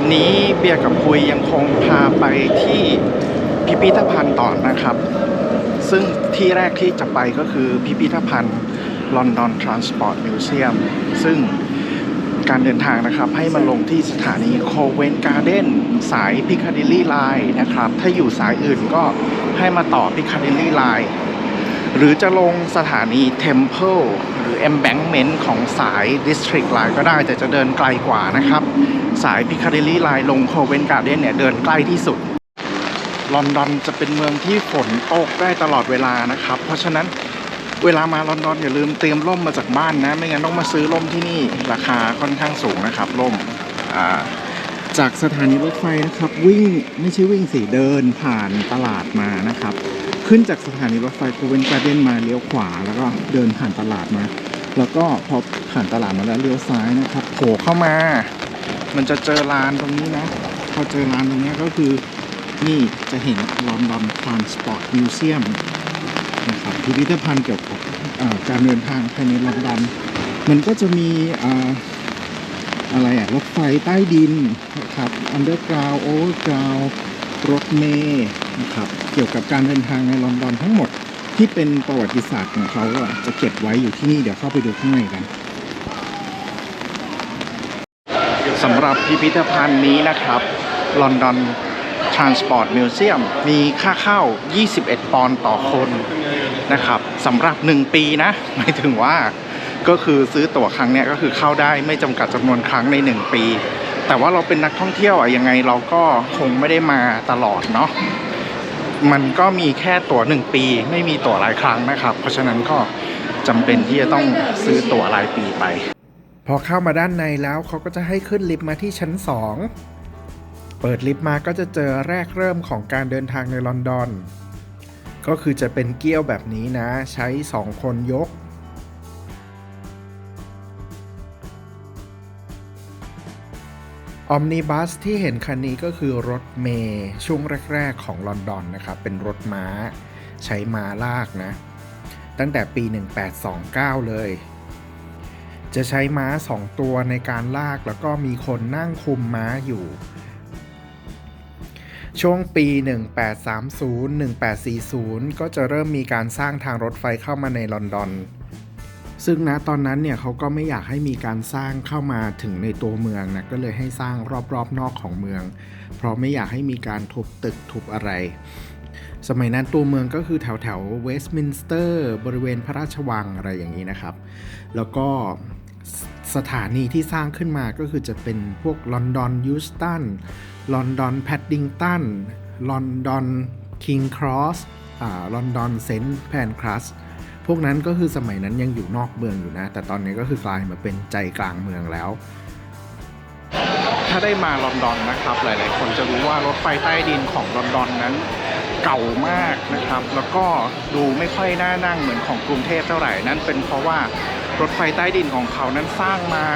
วันนี้เบียร์กับคุยยังคงพาไปที่พิพิธภัณฑ์ต่อนะครับ ซึ่งที่แรกที่จะไปก็คือพิพิธภัณฑ์ London Transport Museum ซึ่งการเดินทางนะครับให้มาลงที่สถานี Covent Garden สาย Piccadilly Line นะครับ ถ้าอยู่สายอื่นก็ให้มาต่อ Piccadilly Line หรือจะลงสถานี Temple หรือ Embankment ของสาย District Line ก็ได้แต่จะเดินไกลกว่านะครับ สาย Piccadilly Line ลง Covent Garden เนี่ยเดินใกล้ที่สุด ลอนดอนจะเป็นเมืองที่ฝนตกได้ตลอดเวลานะครับ เพราะฉะนั้นเวลามาลอนดอนอย่าลืมเตรียมร่มมาจากบ้านนะ ไม่งั้นต้องมาซื้อร่มที่นี่ราคาค่อนข้างสูงนะครับร่มจากสถานีรถไฟนะครับ วิ่งไม่ใช่วิ่งสิเดินผ่านตลาดมานะครับ ขึ้นจากสถานีรถไฟโคเวนการ์เดนมาเลี้ยวขวาแล้วก็เดินผ่านตลาดมา แล้วก็พอผ่านตลาดมาแล้วเลี้ยวซ้ายนะครับโผล่เข้ามา มันจะเจอลานตรงนี้นะ พอเจอลานตรงนี้ก็คือนี่จะเห็น London Transport Museum นะครับพิพิธภัณฑ์เกี่ยวกับการเดินทางภายในลอนดอนมันก็จะมีเอ่อะไรอะรถไฟใต้ดินนะครับ Underground Overground รถเมล์นะครับเกี่ยวกับการเดินทางในลอนดอนทั้งหมดที่เป็นประวัติศาสตร์ของเขาจะเก็บไว้อยู่ที่นี่เดี๋ยวเข้าไปดูข้างในกัน สำหรับพิพิธภัณฑ์นี้นะครับ London Transport Museum มีค่าเข้า 21 ปอนด์ต่อคนนะครับสำหรับ 1 ปีนะหมายถึงว่าก็คือซื้อตั๋วครั้งเนี้ยก็คือเข้าได้ไม่จำกัดจำนวนครั้งใน 1 ปี แต่ว่าเราเป็นนักท่องเที่ยวอะยังไงเราก็คงไม่ได้มาตลอดเนาะมันก็มีแค่ตั๋ว 1 ปี ไม่มีตั๋วรายครั้งนะครับ เพราะฉะนั้นก็จำเป็นที่จะต้องซื้อตั๋วรายปีไป พอเข้ามาด้านในแล้วเขาก็จะให้ขึ้นลิฟต์มาที่ชั้น 2 เปิดลิฟต์มาก็จะเจอแรกเริ่มของการเดินทางในลอนดอน ก็คือจะเป็นเกี้ยวแบบนี้นะ ใช้ 2 คนยก ออมนิบัสที่เห็นคันนี้ก็คือรถเมย์ช่วงแรก ๆ ของลอนดอนนะครับ เป็นรถม้า ใช้ม้าลากนะ ตั้งแต่ปี 1829 เลย จะใช้ม้า 2 ตัวในการลากแล้วก็มีคนนั่งคุมม้าอยู่ ช่วงปี 1830 1840 ก็จะเริ่มมีการสร้างทางรถไฟเข้ามาในลอนดอน ซึ่งนะตอนนั้นเนี่ยเขาก็ไม่อยากให้มีการสร้างเข้ามาถึงในตัวเมืองนะก็เลยให้สร้างรอบๆนอกของเมือง เพราะไม่อยากให้มีการทุบตึกทุบอะไรสมัยนั้นตัวเมืองก็คือแถวแถวเวสต์มินสเตอร์ บริเวณพระราชวังอะไรอย่างนี้นะครับ แล้วก็ สถานีที่สร้างขึ้นมาก็คือจะเป็นพวกลอนดอนยูสตันลอนดอนแพดดิงตันลอนดอนคิงครอสลอนดอนเซนต์แพนครัสพวกนั้นก็คือสมัยนั้นยังอยู่นอกเมืองอยู่นะ แต่ตอนนี้ก็คือกลายมาเป็นใจกลางเมืองแล้ว ถ้าได้มาลอนดอนนะครับ หลาย ๆ คนจะรู้ว่ารถไฟใต้ดินของลอนดอนนั้นเก่ามากนะครับ แล้วก็ดูไม่ค่อยน่านั่งเหมือนของกรุงเทพเท่าไหร่นั่นเป็นเพราะว่า รถไฟใต้ดินของเขานั้นสร้างมา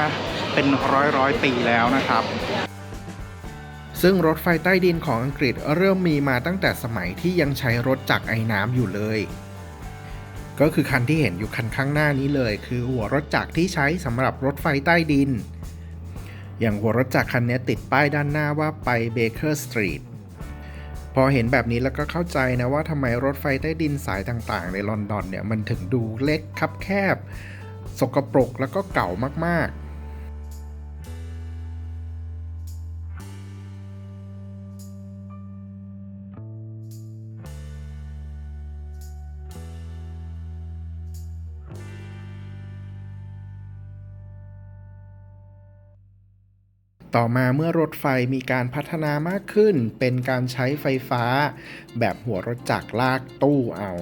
เป็นร้อยร้อยปีแล้วนะครับ ซึ่งรถไฟใต้ดินของอังกฤษเริ่มมีมาตั้งแต่สมัยที่ยังใช้รถจักรไอ้น้ำอยู่เลย ก็คือคันที่เห็นอยู่คันข้างหน้านี้เลย คือหัวรถจักรที่ใช้สำหรับรถไฟใต้ดิน อย่างหัวรถจักรคันนี้ติดป้ายด้านหน้าว่าไปเบเกอร์สตรีทพอเห็นแบบนี้แล้วก็เข้าใจนะว่าทำไมรถไฟใต้ดินสายต่างๆ ในลอนดอนเนี่ยมันถึงดูเล็กคับแคบ สกปรกแล้วก็เก่ามากๆต่อมาเมื่อรถไฟมีการพัฒนามากขึ้น เป็นการใช้ไฟฟ้า แบบหัวรถจักรลากตู้เอา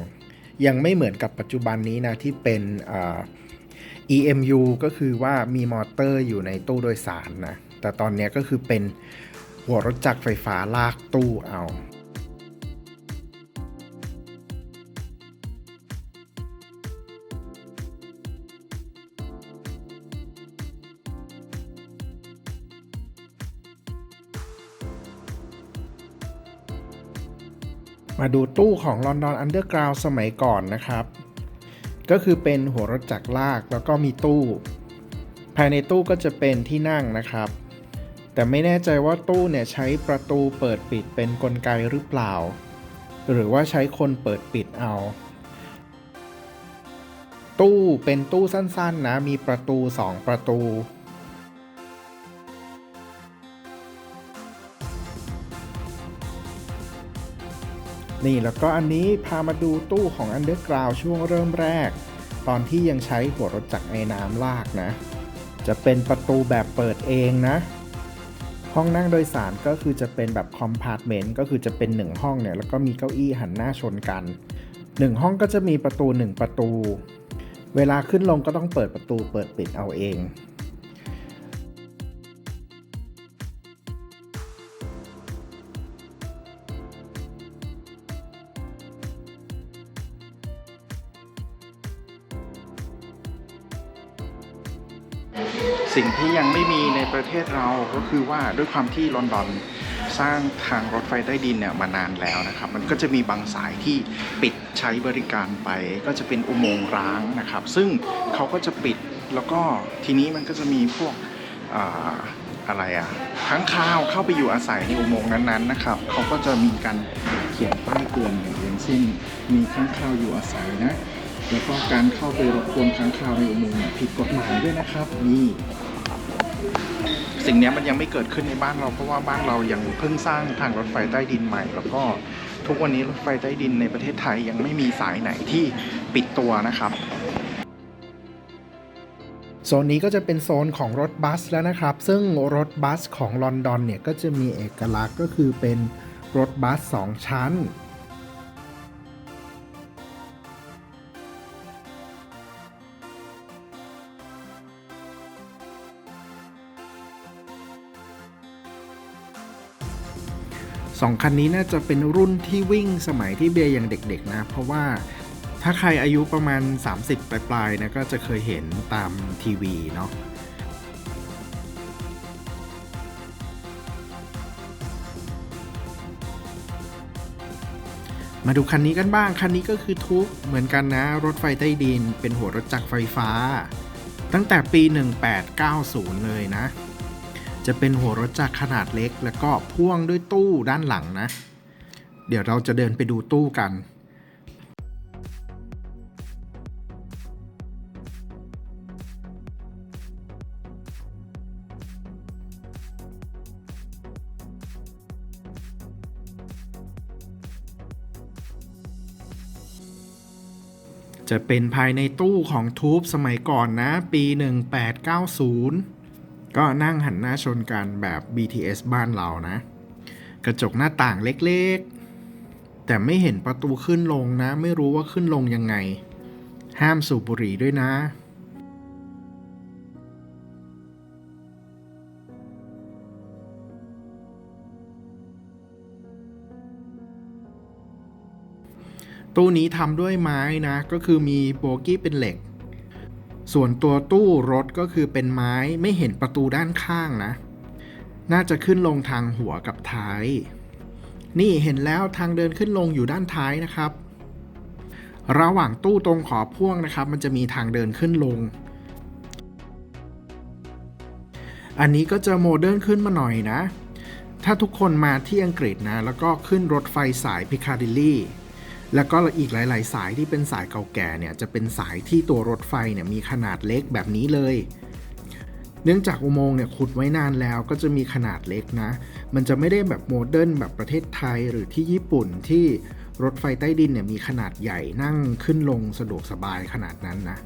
ยังไม่เหมือนกับปัจจุบันนี้นะที่เป็นอ่อ EMU ก็คือว่ามีมอเตอร์อยู่ในตู้โดยสารนะ แต่ตอนนี้ก็คือเป็นหัวรถจักรไฟฟ้าลากตู้เอามาดูตู้ของ London Underground สมัยก่อนนะครับ ก็คือเป็นหัวรถจักรลากแล้วก็มีตู้ ภายในตู้ก็จะเป็นที่นั่งนะครับ แต่ไม่แน่ใจว่าตู้เนี่ยใช้ประตูเปิดปิดเป็นกลไกหรือเปล่า หรือว่าใช้คนเปิดปิดเอา ตู้เป็นตู้สั้นๆนะมีประตู 2 ประตู นี่แล้วก็อันนี้พามาดูตู้ของ Underground ช่วงเริ่มแรก ตอนที่ยังใช้หัวรถจักรไอ้น้ำลากนะ จะเป็นประตูแบบเปิดเองนะ ห้องนั่งโดยสารก็คือจะเป็นแบบคอมพาร์ตเมนต์ก็คือจะเป็น1ห้องเนี่ยแล้วก็มีเก้าอี้หันหน้าชนกัน 1 ห้องก็จะมีประตู 1 ประตู เวลาขึ้นลงก็ต้องเปิดประตูเปิดปิดเอาเอง สิ่งที่ยังไม่มีในประเทศเราก็คือว่าด้วยความที่ลอนดอนสร้างทางรถไฟใต้ดินเนี่ยมานานแล้วนะครับ มันก็จะมีบางสายที่ปิดใช้บริการไป ก็จะเป็นอุโมงค์ร้างนะครับ ซึ่งเขาก็จะปิดแล้วก็ทีนี้มันก็จะมีพวกอะไรอะค้างคาวเข้าไปอยู่อาศัยในอุโมงค์นั้นๆนะครับเขาก็จะมีการเขียนป้ายเตือนอย่างเช่นมีค้างคาวอยู่อาศัยนะแล้วก็การเข้าไปรบกวนค้างคาวในอุโมงค์เนี่ยผิดกฎหมายด้วยนะครับนี่ สิ่งนี้มันยังไม่เกิดขึ้นในบ้านเรา เพราะว่าบ้านเรายังเพิ่งสร้างทางรถไฟใต้ดินใหม่ แล้วก็ทุกวันนี้รถไฟใต้ดินในประเทศไทยยังไม่มีสายไหนที่ปิดตัวนะครับโซนนี้ก็จะเป็นโซนของรถบัสแล้วนะครับ ซึ่งรถบัสของลอนดอนเนี่ยก็จะมีเอกลักษณ์ก็คือเป็นรถบัส 2 ชั้น สองคันนี้น่าจะเป็นรุ่นที่วิ่งสมัยที่เบียร์ยังเด็กๆนะ เพราะว่าถ้าใครอายุประมาณ 30 ปลายๆนะก็จะเคยเห็นตามทีวีเนาะมาดูคันนี้กันบ้าง คันนี้ก็คือทุกเหมือนกันนะ รถไฟใต้ดิน เป็นหัวรถจักรไฟฟ้า ตั้งแต่ปี 1890 เลยนะ จะเป็นหัวรถจักรขนาดเล็ก แล้วก็พ่วงด้วยตู้ด้านหลังนะ เดี๋ยวเราจะเดินไปดูตู้กันจะเป็นภายในตู้ของทูบสมัยก่อนนะ ปี 1890 ก็นั่งหันหน้าชนกันแบบ BTS บ้านเรานะ กระจกหน้าต่างเล็กๆ แต่ไม่เห็นประตูขึ้นลงนะ ไม่รู้ว่าขึ้นลงยังไง ห้ามสูบบุหรี่ด้วยนะตู้นี้ทำด้วยไม้นะ ก็คือมีโบกี้เป็นเหล็ก ส่วนตัวตู้รถก็คือเป็นไม้ไม่เห็นประตูด้านข้างนะ น่าจะขึ้นลงทางหัวกับท้าย นี่เห็นแล้วทางเดินขึ้นลงอยู่ด้านท้ายนะครับ ระหว่างตู้ตรงขอบพ่วงนะครับ มันจะมีทางเดินขึ้นลง อันนี้ก็จะโมเดิร์นขึ้นมาหน่อยนะ ถ้าทุกคนมาที่อังกฤษนะ แล้วก็ขึ้นรถไฟสายพิคาดิลลี่ แล้วก็อีกหลาย ๆ สายที่เป็นสายเก่าแก่เนี่ยจะเป็นสายที่ตัวรถไฟเนี่ยมีขนาดเล็กแบบนี้เลย เนื่องจากอุโมงค์เนี่ยขุดไว้นานแล้วก็จะมีขนาดเล็กนะ มันจะไม่ได้แบบโมเดิร์นแบบประเทศไทยหรือที่ญี่ปุ่นที่รถไฟใต้ดินเนี่ยมีขนาดใหญ่นั่งขึ้นลงสะดวกสบายขนาดนั้นนะ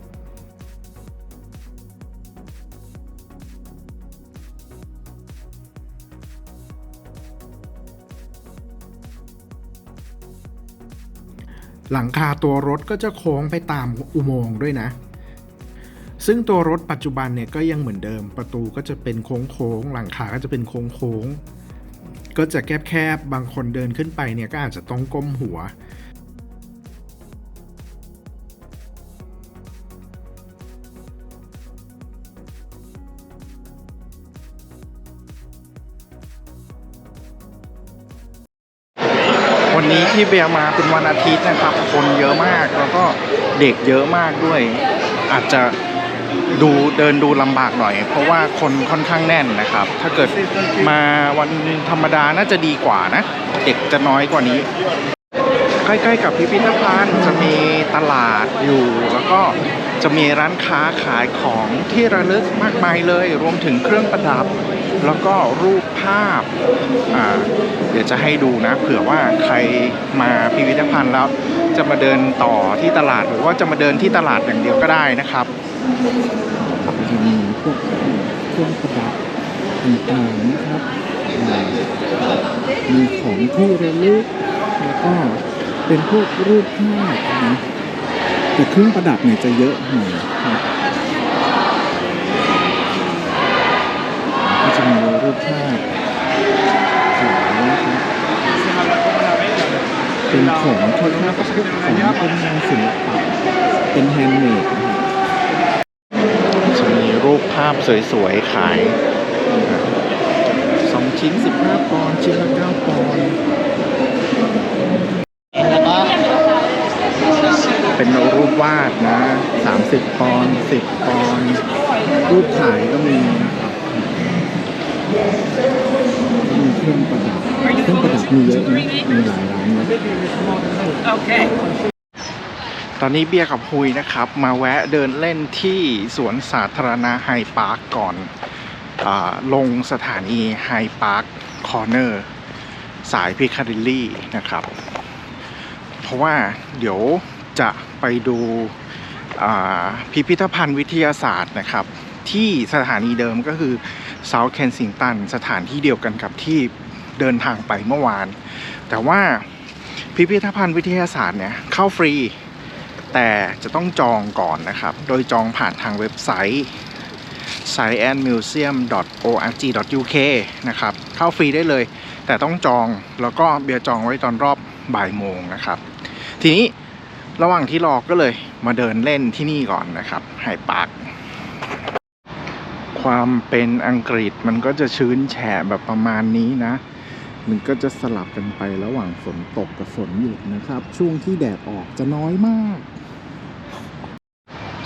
หลังคาตัวรถก็จะโค้งไปตามอุโมงค์ด้วยนะ ซึ่งตัวรถปัจจุบันเนี่ยก็ยังเหมือนเดิม ประตูก็จะเป็นโค้งโค้งหลังคาก็จะเป็นโค้งโค้งก็จะแคบๆ บางคนเดินขึ้นไปเนี่ยก็อาจจะต้องก้มหัว นนี้ที่เบียร์มาเป็นวันอาทิตย์นะครับ คนเยอะมากแล้วก็เด็กเยอะมากด้วย อาจจะดูเดินดูลำบากหน่อย เพราะว่าคนค่อนข้างแน่นนะครับ ถ้าเกิดมาวันธรรมดาน่าจะดีกว่านะ เด็กจะน้อยกว่านี้ ใกล้ๆกับพิพิธภัณฑ์จะมีตลาดอยู่ แล้วก็จะมีร้านค้าขายของที่ระลึกมากมายเลย รวมถึงเครื่องประดับ แล้วก็รูปาพอ่าเดี๋ยวจะให้ดูนะ เผื่อว่าใครมาพิพิธภัณฑ์แล้วจะมาเดินต่อที่ตลาด หรือว่าจะมาเดินที่ตลาดอย่างเดียวก็ได้นะครับจะมีพวกเครื่องประดับต่างๆนะครับ มีของที่ระลึกแล้วก็เป็นพวกรูปภาพนะแต่เครื่องประดับเนี่ยจะเยอะหน่อยครับก็จะมีรูปภาพขายนะครับเป็น ของคล้ายๆกับพวกของเป็นงานศิลปะเป็นแฮนด์เมดนะครับจะมีรูปภาพสวยๆ ขายสองชิ้นสิบห้าปอนด์ชิ้นละเก้าปอนด์เป็นรูปวาดนะสามสิบปอนด์สิบปอนด์รูปถ่ายก็มีนะครับ รื่องประดับเครื่องประดับมีเยอะนะมีหลายร้านนะตอนนี้เบียร์กับฮุยนะครับ มาแวะเดินเล่นที่สวนสาธารณะไฮพาร์คก่อนอาลงสถานีไฮพาร์คคอร์เนอร์สายพิคาดิลลี่นะครับ เพราะว่าเดี๋ยวจะไปดูอ่าพิพิธภัณฑ์วิทยาศาสตร์นะครับ ที่สถานีเดิมก็คือ South Kensington สถานที่เดียวกันกับที่เดินทางไปเมื่อวาน แต่ว่าพิพิธภัณฑ์วิทยาศาสตร์เนี่ยเข้าฟรี แต่จะต้องจองก่อนนะครับ โดยจองผ่านทางเว็บไซต์ sciencemuseum.org.uk นะครับ เข้าฟรีได้เลย แต่ต้องจองแล้วก็เบียร์จองไว้ตอนรอบบ่ายโมงนะครับ ทีนี้ระหว่างที่รอก็เลยมาเดินเล่นที่นี่ก่อนนะครับไฮปาร์ค ความเป็นอังกฤษมันก็จะชื้นแฉะแบบประมาณนี้นะ มันก็จะสลับกันไประหว่างฝนตกกับฝนหยุดนะครับ ช่วงที่แดดออกจะน้อยมาก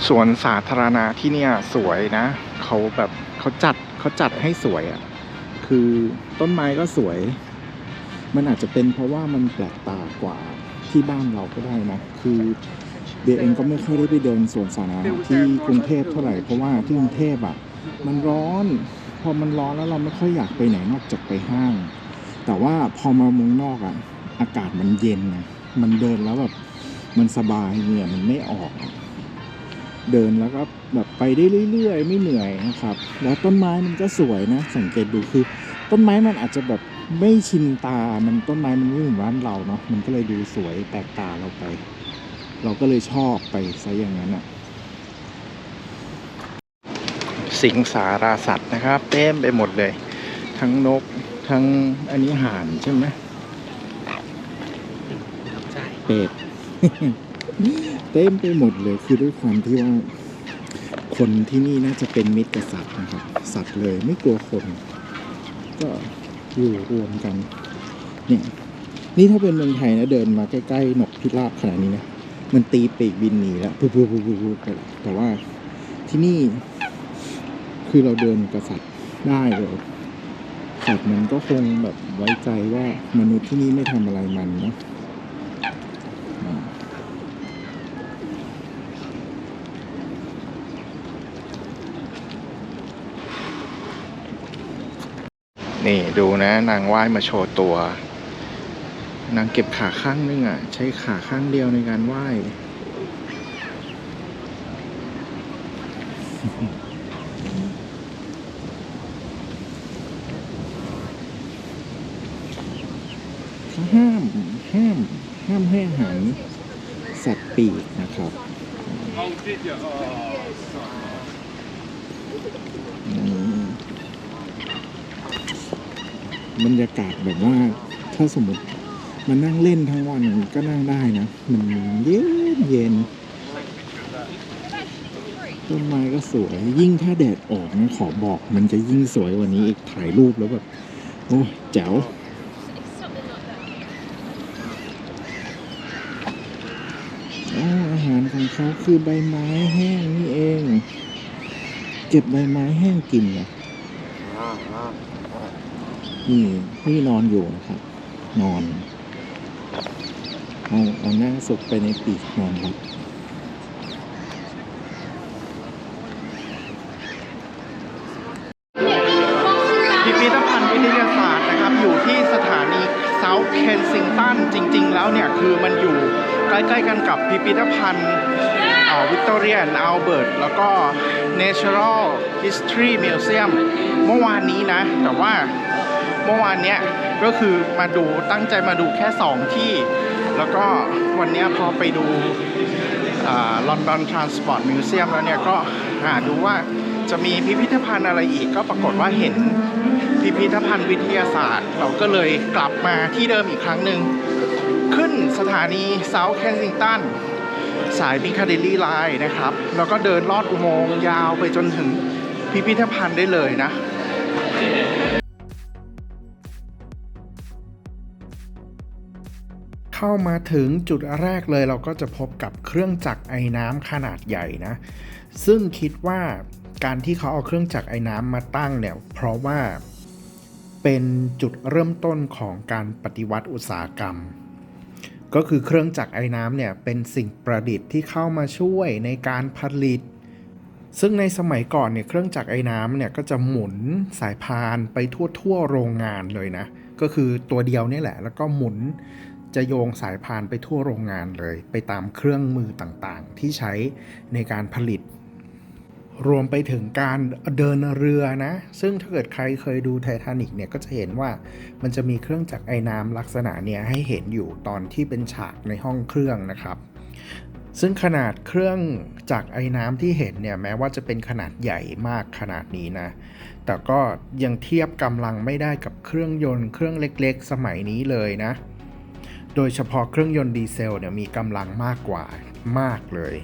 สวนสาธารณะที่เนี่ยสวยนะเขาแบบเขาจัดเขาจัดให้สวยอะ่ะคือต้นไม้ก็สวย มันอาจจะเป็นเพราะว่ามันแปลกตากว่าที่บ้านเราก็ได้นะ คือเบียเองก็ไม่ค่อยได้ไปเดินสวนสาธารณะที่กรุงเทพเท่าไหร่เพราะว่าที่กรุงเทพอะ มันร้อน พอมันร้อนแล้วเราไม่ค่อยอยากไปไหนนอกจากไปห้าง แต่ว่าพอมาเมืองนอกอะ อากาศมันเย็นนะมันเดินแล้วแบบมันสบายเหงื่อมันไม่ออกเดินแล้วก็แบบไปได้เรื่อยๆ ไม่เหนื่อยนะครับ แล้วต้นไม้มันก็สวยนะ สังเกตดูคือ ต้นไม้มันอาจจะแบบไม่ชินตา มันต้นไม้มันไม่เหมือนบ้านเราเนาะ มันก็เลยดูสวยแปลกตาเราไป เราก็เลยชอบไปซะอย่างนั้นอะ สิงสาราสัตว์นะครับ เต็มไปหมดเลย ทั้งนกทั้งอันนี้ห่านใช่ไหมเป็ดเต็มไปหมดเลยคือด้วยความที่ว่า คนที่นี่น่าจะเป็นมิตรกับสัตว์นะครับ สัตว์เลยไม่กลัวคน ก็อยู่รวมกัน เนี่ยนี่ถ้าเป็นเมืองไทยนะเดินมาใกล้ๆนกพิราบขนาดนี้นะมันตีปีกบินหนีแล้วปุ๊บปุ๊บปุ๊บปุ๊บปุ๊บไปแล้วแต่ว่าที่นี่ คือเราเดินกับสัตว์ได้เลยสัตว์มันก็คงแบบไว้ใจว่ามนุษย์ที่นี่ไม่ทำอะไรมันเนาะนี่ดูนะนางว่ายมาโชว์ตัว นางเก็บขาข้างนึงอะ ใช้ขาข้างเดียวในการว่าย เขาห้ามห้ามห้าม ให้อาหารสัตว์ปีกนะครับอืมบรรยากาศแบบว่าถ้าสมมติมานั่งเล่นทั้งวันก็นั่งได้นะ มันเย็นเย็นต้นไม้ก็สวย ยิ่งถ้าแดดออกนะขอบอก มันจะยิ่งสวยกว่านี้อีกถ่ายรูปแล้วแบบ โอ้ยแจ๋ว อ๋ออาหาร ของเขาคือใบไม้แห้งนี่เอง เก็บใบไม้แห้งกินนะนี่นี่นอนอยู่นะครับ นอน เอาเอาหน้าสุกไปในปีกนอนครับ ใกล้ๆกันกับพิพิธภัณฑ์วิกตอเรียนอัลเบิร์ตแล้วก็ Natural History Museum เมื่อวานนี้นะ แต่ว่าเมื่อวานเนี้ยก็คือมาดูตั้งใจมาดูแค่ 2 ที่ แล้วก็วันเนี้ยพอไปดูลอนดอนทรานสปอร์ตมิวเซียมแล้วเนี่ยก็หาดูว่าจะมีพิพิธภัณฑ์อะไรอีกก็ปรากฏว่าเห็นพิพิธภัณฑ์วิทยาศาสตร์ เราก็เลยกลับมาที่เดิมอีกครั้งหนึ่ง ขึ้นสถานีเซาท์เคนซิงตันสายพิคาเดลี่ไลน์นะครับ แล้วก็เดินลอดอุโมงค์ยาวไปจนถึงพิพิธภัณฑ์ได้เลยนะเข้ามาถึงจุดแรกเลยเราก็จะพบกับเครื่องจักรไอ้น้ำขนาดใหญ่นะ ซึ่งคิดว่าการที่เขาเอาเครื่องจักรไอ้น้ำมาตั้งเนี่ย เพราะว่าเป็นจุดเริ่มต้นของการปฏิวัติอุตสาหกรรม ก็คือเครื่องจักรไอ้น้ำเนี่ยเป็นสิ่งประดิษฐ์ที่เข้ามาช่วยในการผลิต ซึ่งในสมัยก่อนเนี่ยเครื่องจักรไอ้น้ำเนี่ยก็จะหมุนสายพานไปทั่วทั่วโรงงานเลยนะ ก็คือตัวเดียวนี่แหละ แล้วก็หมุนจะโยงสายพานไปทั่วโรงงานเลย ไปตามเครื่องมือต่างๆ ที่ใช้ในการผลิต รวมไปถึงการเดินเรือนะ ซึ่งถ้าเกิดใครเคยดูไททานิกเนี่ยก็จะเห็นว่ามันจะมีเครื่องจักรไอ้น้ำลักษณะเนี่ยให้เห็นอยู่ตอนที่เป็นฉากในห้องเครื่องนะครับ ซึ่งขนาดเครื่องจักรไอ้น้ำที่เห็นเนี่ยแม้ว่าจะเป็นขนาดใหญ่มากขนาดนี้นะ แต่ก็ยังเทียบกำลังไม่ได้กับเครื่องยนต์เครื่องเล็กๆ สมัยนี้เลยนะ โดยเฉพาะเครื่องยนต์ดีเซลเนี่ยมีกำลังมากกว่ามากเลย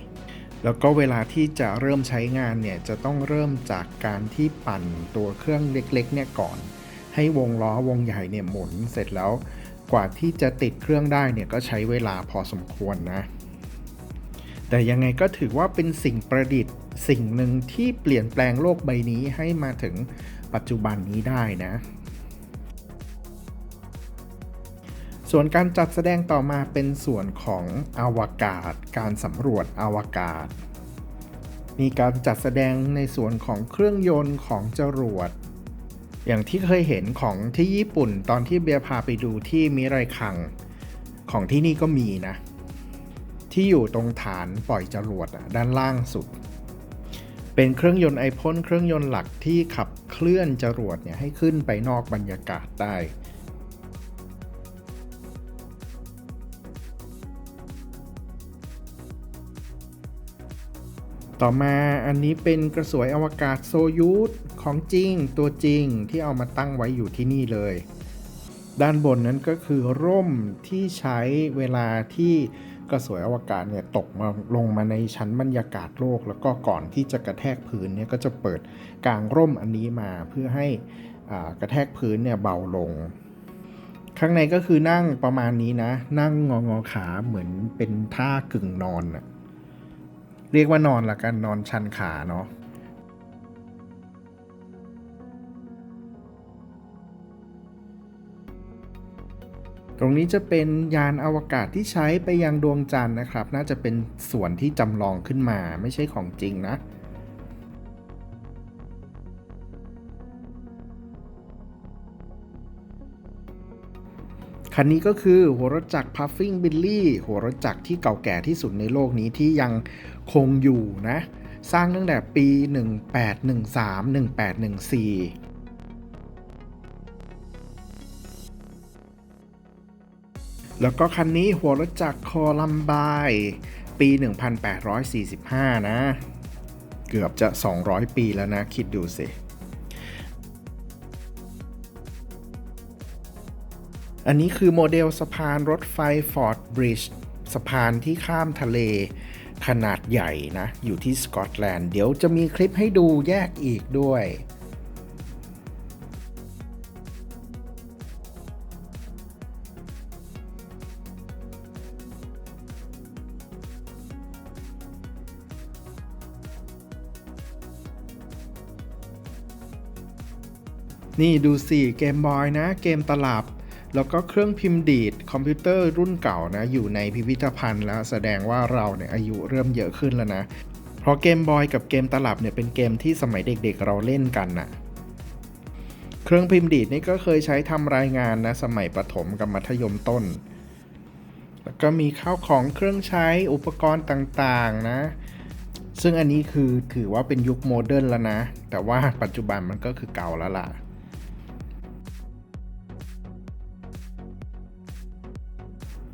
แล้วก็เวลาที่จะเริ่มใช้งานเนี่ยจะต้องเริ่มจากการที่ปั่นตัวเครื่องเล็กๆเนี่ยก่อน ให้วงล้อวงใหญ่เนี่ยหมุนเสร็จแล้วกว่าที่จะติดเครื่องได้เนี่ยก็ใช้เวลาพอสมควรนะ แต่ยังไงก็ถือว่าเป็นสิ่งประดิษฐ์สิ่งหนึ่งที่เปลี่ยนแปลงโลกใบนี้ให้มาถึงปัจจุบันนี้ได้นะ ส่วนการจัดแสดงต่อมาเป็นส่วนของอวกาศ การสำรวจอวกาศ มีการจัดแสดงในส่วนของเครื่องยนต์ของจรวด อย่างที่เคยเห็นของที่ญี่ปุ่นตอนที่เบียร์พาไปดูที่มิไรคัง ของที่นี่ก็มีนะ ที่อยู่ตรงฐานปล่อยจรวดด้านล่างสุด เป็นเครื่องยนต์ไอพ่นเครื่องยนต์หลักที่ขับเคลื่อนจรวดเนี่ยให้ขึ้นไปนอกบรรยากาศได้ ต่อมาอันนี้เป็นกระสวยอวกาศโซยูสของจริงตัวจริงที่เอามาตั้งไว้อยู่ที่นี่เลย ด้านบนนั้นก็คือร่มที่ใช้เวลาที่กระสวยอวกาศเนี่ยตกมาลงมาในชั้นบรรยากาศโลก แล้วก็ก่อนที่จะกระแทกพื้นเนี่ยก็จะเปิดกลางร่มอันนี้มาเพื่อให้กระแทกพื้นเนี่ยเบาลง ข้างในก็คือนั่งประมาณนี้นะ นั่งงองอขาเหมือนเป็นท่ากึ่งนอนน่ะ เรียกว่านอนละกันนอนชันขาเนาะตรงนี้จะเป็นยานอวกาศที่ใช้ไปยังดวงจันทร์นะครับ น่าจะเป็นส่วนที่จำลองขึ้นมาไม่ใช่ของจริงนะ คันนี้ก็คือหัวรถจักร Puffing Billy หัวรถจักรที่เก่าแก่ที่สุดในโลกนี้ที่ยังคงอยู่นะ สร้างตั้งแต่ปี 1813 1814แล้วก็คันนี้หัวรถจักรโคลัมบายปี 1845 นะ เกือบจะ 200 ปีแล้วนะ คิดดูสิ อันนี้คือโมเดลสะพานรถไฟฟอร์ดบริดจ์สะพานที่ข้ามทะเลขนาดใหญ่นะ อยู่ที่สกอตแลนด์เดี๋ยวจะมีคลิปให้ดูแยกอีกด้วยนี่ดูสิเกมบอยนะเกมตลับ แล้วก็เครื่องพิมพ์ดีดคอมพิวเตอร์รุ่นเก่านะ อยู่ในพิพิธภัณฑ์แล้วแสดงว่าเราเนี่ยอายุเริ่มเยอะขึ้นแล้วนะ เพราะเกมบอยกับเกมตลับเนี่ยเป็นเกมที่สมัยเด็กๆเราเล่นกันน่ะเครื่องพิมพ์ดีดนี่ก็เคยใช้ทำรายงานนะสมัยประถมกับมัธยมต้น แล้วก็มีข้าวของเครื่องใช้อุปกรณ์ต่างๆนะ ซึ่งอันนี้คือถือว่าเป็นยุคโมเดิร์นแล้วนะ แต่ว่าปัจจุบันมันก็คือเก่าแล้วล่ะ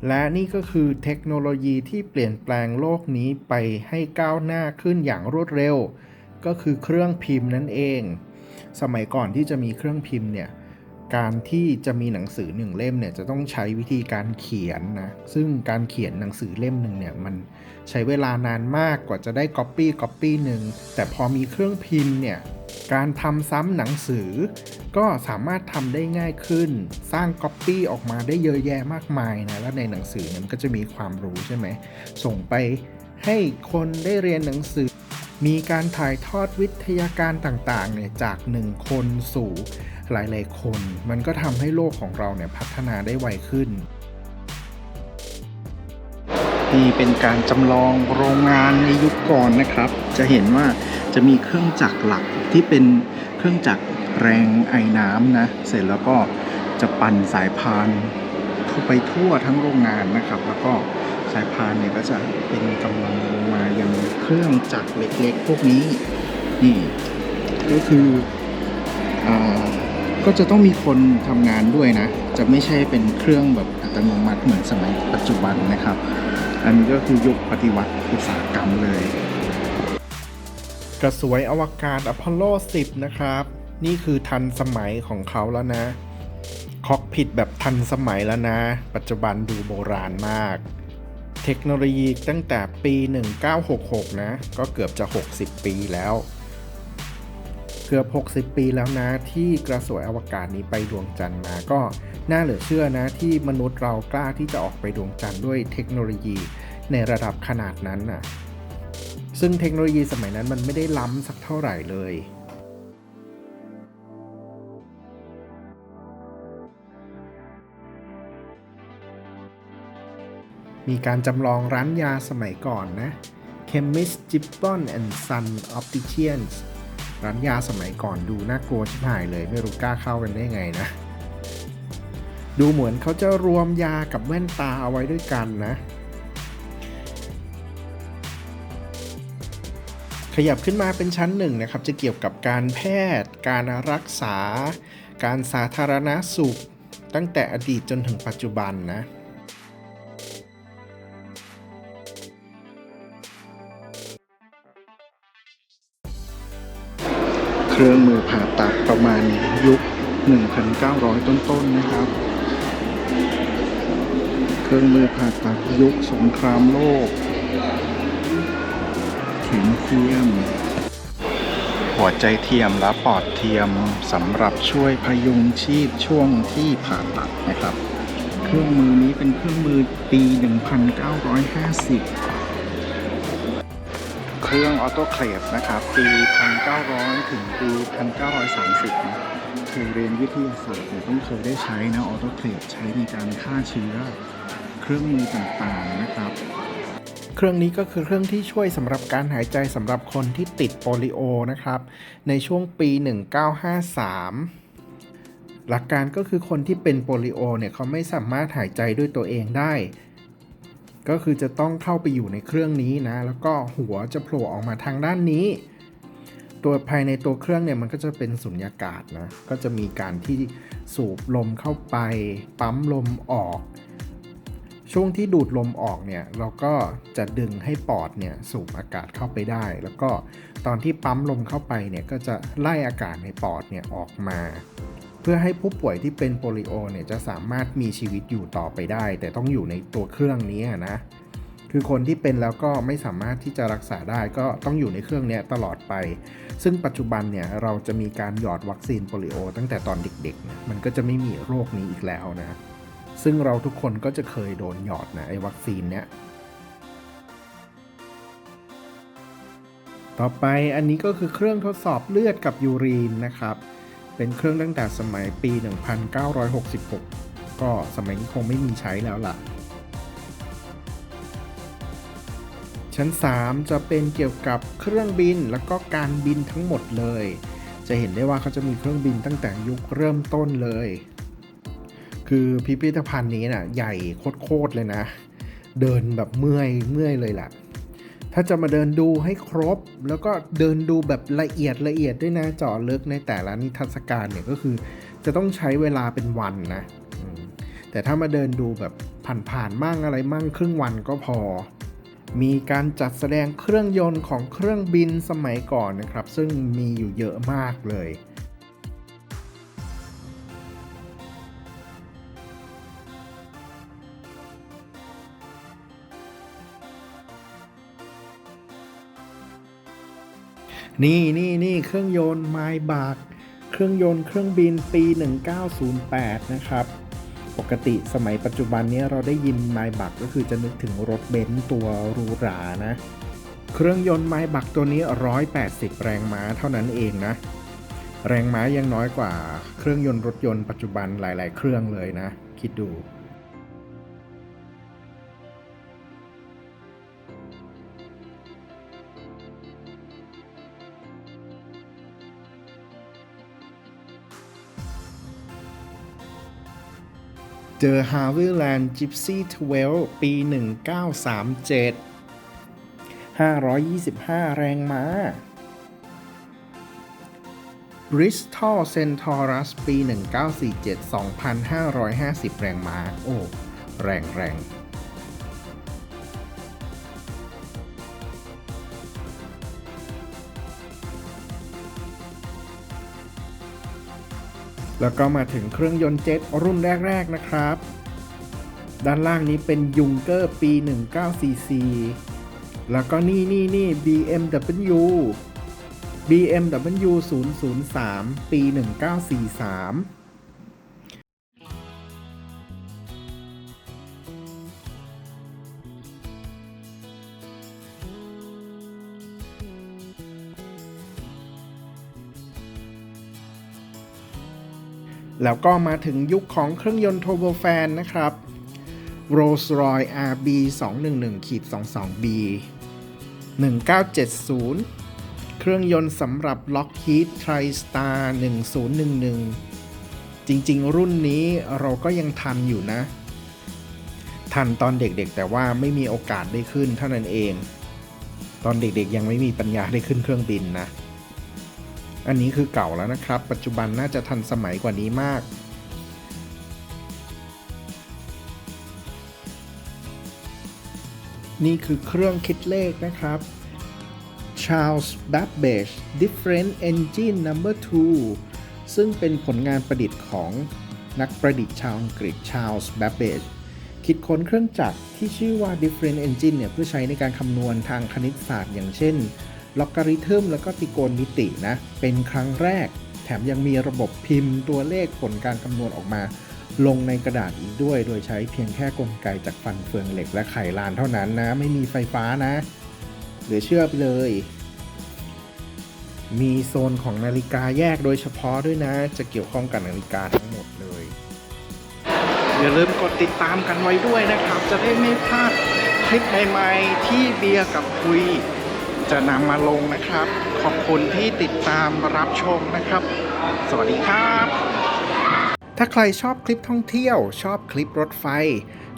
และนี่ก็คือเทคโนโลยีที่เปลี่ยนแปลงโลกนี้ไปให้ก้าวหน้าขึ้นอย่างรวดเร็ว ก็คือเครื่องพิมพ์นั่นเอง สมัยก่อนที่จะมีเครื่องพิมพ์เนี่ยการที่จะมีหนังสือหนึ่งเล่มเนี่ยจะต้องใช้วิธีการเขียนนะ ซึ่งการเขียนหนังสือเล่มหนึ่งเนี่ยมันใช้เวลานานมากกว่าจะได้ก๊อปปี้ก๊อปปี้หนึ่งแต่พอมีเครื่องพิมพ์เนี่ย การทำซ้ำหนังสือ ก็สามารถทำได้ง่ายขึ้น สร้างก๊อปปี้ออกมาได้เยอะแยะมากมายนะ แล้วในหนังสือเนี่ยมันก็จะมีความรู้ใช่ไหม ส่งไปให้คนได้เรียนหนังสือ มีการถ่ายทอดวิทยาการต่างๆเนี่ยจากหนึ่งคนสู่หลายๆคน มันก็ทำให้โลกของเราเนี่ยพัฒนาได้ไวขึ้นนี่เป็นการจำลองโรงงานในยุคก่อนนะครับ จะเห็นว่า จะมีเครื่องจักรหลักที่เป็นเครื่องจักรแรงไอน้ำนะ เสร็จแล้วก็จะปั่นสายพานทั่วไปทั่วทั้งโรงงานนะครับ แล้วก็สายพานเนี่ยก็จะเป็นกำลังลงมายังเครื่องจักรเล็กๆ พวกนี้นี่ก็คืออก็จะต้องมีคนทำงานด้วยนะ จะไม่ใช่เป็นเครื่องแบบอัตโนมัติเหมือนสมัยปัจจุบันนะครับ อันนี้ก็คือยุคปฏิวัติอุตสาหกรรมเลย กระสวยอวกาศอพอลโล 10 นะครับ นี่คือทันสมัยของเขาแล้วนะ คอกพิทแบบทันสมัยแล้วนะ ปัจจุบันดูโบราณมาก เทคโนโลยีตั้งแต่ปี 1966 นะ ก็เกือบจะ 60 ปีแล้ว เกือบ 60 ปีแล้วนะ ที่กระสวยอวกาศนี้ไปดวงจันทร์มาก็น่าเหลือเชื่อนะที่มนุษย์เรากล้าที่จะออกไปดวงจันทร์ด้วยเทคโนโลยีในระดับขนาดนั้นน่ะ ซึ่งเทคโนโลยีสมัยนั้นมันไม่ได้ล้ำสักเท่าไหร่เลยมีการจำลองร้านยาสมัยก่อนนะ Chemist Gibbon and Son Opticians ร้านยาสมัยก่อนดูน่ากลัวชิบหายเลยไม่รู้กล้าเข้ากันได้ไงนะ ดูเหมือนเขาจะรวมยากับแว่นตาเอาไว้ด้วยกันนะ ขยับขึ้นมาเป็นชั้นหนึ่งนะครับ จะเกี่ยวกับการแพทย์ การรักษา การสาธารณสุข ตั้งแต่อดีตจนถึงปัจจุบันนะเครื่องมือผ่าตัดประมาณยุค 1,900 ต้นๆนะครับ เครื่องมือผ่าตัดยุคสงครามโลก เข็มเทียม หัวใจเทียมและปอดเทียมสำหรับช่วยพยุงชีพช่วงที่ผ่าตัดนะครับ เครื่องมือนี้เป็นเครื่องมือปี 1950 เครื่องออโตเคลฟนะครับ ปี 1900 ถึงปี 1930นะเคยเรียนวิทยาศาสตร์เนี่ยต้องเคยได้ใช้นะออโตเคลฟใช้ในการฆ่าเชื้อเครื่องมือต่างๆนะครับ เครื่องนี้ก็คือเครื่องที่ช่วยสำหรับการหายใจสำหรับคนที่ติดโปลิโอนะครับ ในช่วงปี 1953 หลักการก็คือคนที่เป็นโปลิโอเนี่ยเขาไม่สามารถหายใจด้วยตัวเองได้ ก็คือจะต้องเข้าไปอยู่ในเครื่องนี้นะ แล้วก็หัวจะโผล่ออกมาทางด้านนี้ ตัวภายในตัวเครื่องเนี่ยมันก็จะเป็นสุญญากาศนะ ก็จะมีการที่สูบลมเข้าไป ปั๊มลมออก ช่วงที่ดูดลมออกเนี่ยเราก็จะดึงให้ปอดเนี่ยสูบอากาศเข้าไปได้ แล้วก็ตอนที่ปั๊มลมเข้าไปเนี่ยก็จะไล่อากาศในปอดเนี่ยออกมา เพื่อให้ผู้ป่วยที่เป็นโปลิโอเนี่ยจะสามารถมีชีวิตอยู่ต่อไปได้ แต่ต้องอยู่ในตัวเครื่องนี้นะคือคนที่เป็นแล้วก็ไม่สามารถที่จะรักษาได้ก็ต้องอยู่ในเครื่องนี้ตลอดไป ซึ่งปัจจุบันเนี่ยเราจะมีการหยอดวัคซีนโปลิโอ ตั้งแต่ตอนเด็กๆ มันก็จะไม่มีโรคนี้อีกแล้วนะ ซึ่งเราทุกคนก็จะเคยโดนหยอดนะไอ้วัคซีนเนี้ย ต่อไปอันนี้ก็คือเครื่องทดสอบเลือดกับยูรีนนะครับ เป็นเครื่องตั้งแต่สมัยปี 1966 ก็สมัยนี้คงไม่มีใช้แล้วล่ะ ชั้น 3 จะเป็นเกี่ยวกับเครื่องบินแล้วก็การบินทั้งหมดเลย จะเห็นได้ว่าเขาจะมีเครื่องบินตั้งแต่ยุคเริ่มต้นเลย คือพิพิธภัณฑ์นี้น่ะใหญ่โคตรๆเลยนะ เดินแบบเมื่อยเมื่อยเลยล่ะ ถ้าจะมาเดินดูให้ครบ แล้วก็เดินดูแบบละเอียดละเอียดด้วยนะจาะลึกในแต่ละนิทรรศการเนี่ยก็คือจะต้องใช้เวลาเป็นวันนะแต่ถ้ามาเดินดูแบบผ่านๆมั่งอะไรมั่งครึ่งวันก็พอ มีการจัดแสดงเครื่องยนต์ของเครื่องบินสมัยก่อนนะครับ ซึ่งมีอยู่เยอะมากเลย นี่นี่นี่เครื่องยนต์ไมบากเครื่องยนต์เครื่องบินปี 1908 นะครับ ปกติสมัยปัจจุบันนี้เราได้ยินไมบักก็คือจะนึกถึงรถเบนซ์ตัวหรูหรานะ เครื่องยนต์ไมบักตัวนี้ 180 แรงม้าเท่านั้นเองนะ แรงม้ายังน้อยกว่าเครื่องยนต์รถยนต์ปัจจุบันหลาย ๆ เครื่องเลยนะ คิดดู The Harveyland Gypsy 12 ปี 1937 525 แรงม้า Bristol Centaurus ปี 1947 2,550 แรงม้า โอ้ แรงแรง แล้วก็มาถึงเครื่องยนต์เจ็ตรุ่นแรก ๆ นะครับ ด้านล่างนี้เป็นยุงเกอร์ปี 1944 แล้วก็นี่นี่นี่ BMW BMW 003 ปี 1943 แล้วก็มาถึงยุคของเครื่องยนต์โทโบแฟนนะครับ Rolls-Royce RB 211ขีด 22B 1970 เครื่องยนต์สำหรับ Lockheed TriStar 1011 จริงๆ รุ่นนี้เราก็ยังทันอยู่นะ ทันตอนเด็กๆ แต่ว่าไม่มีโอกาสได้ขึ้นเท่านั้นเอง ตอนเด็กๆ ยังไม่มีปัญญาได้ขึ้นเครื่องบินนะ อันนี้คือเก่าแล้วนะครับ ปัจจุบันน่าจะทันสมัยกว่านี้มาก นี่คือเครื่องคิดเลขนะครับ Charles Babbage Different Engine Number 2 ซึ่งเป็นผลงานประดิษฐ์ของนักประดิษฐ์ชาวอังกฤษ Charles Babbage คิดค้นเครื่องจักรที่ชื่อว่า Different Engine เนี่ยเพื่อใช้ในการคำนวณทางคณิตศาสตร์อย่างเช่น ล็อกการิทึมแล้วก็ตริโกณมิตินะ เป็นครั้งแรก แถมยังมีระบบพิมพ์ตัวเลขผลการคำนวณออกมา ลงในกระดาษอีกด้วย โดยใช้เพียงแค่กลไกจากฟันเฟืองเหล็กและไขลานเท่านั้นนะ ไม่มีไฟฟ้านะเหลือเชื่อไปเลย มีโซนของนาฬิกาแยกโดยเฉพาะด้วยนะ จะเกี่ยวข้องกับนาฬิกาทั้งหมดเลย อย่าลืมกดติดตามกันไว้ด้วยนะครับ จะได้ไม่พลาดคลิปใหม่ๆที่เบียร์กับคุย จะนำมาลงนะครับ ขอบคุณที่ติดตามรับชมนะครับ สวัสดีครับ ถ้าใครชอบคลิปท่องเที่ยว ชอบคลิปรถไฟ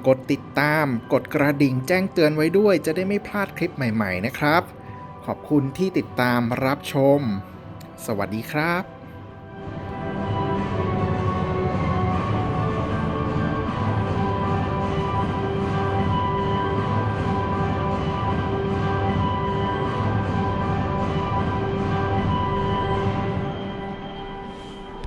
กดติดตาม กดกระดิ่งแจ้งเตือนไว้ด้วย จะได้ไม่พลาดคลิปใหม่ ๆ นะครับ ขอบคุณที่ติดตามรับชม สวัสดีครับ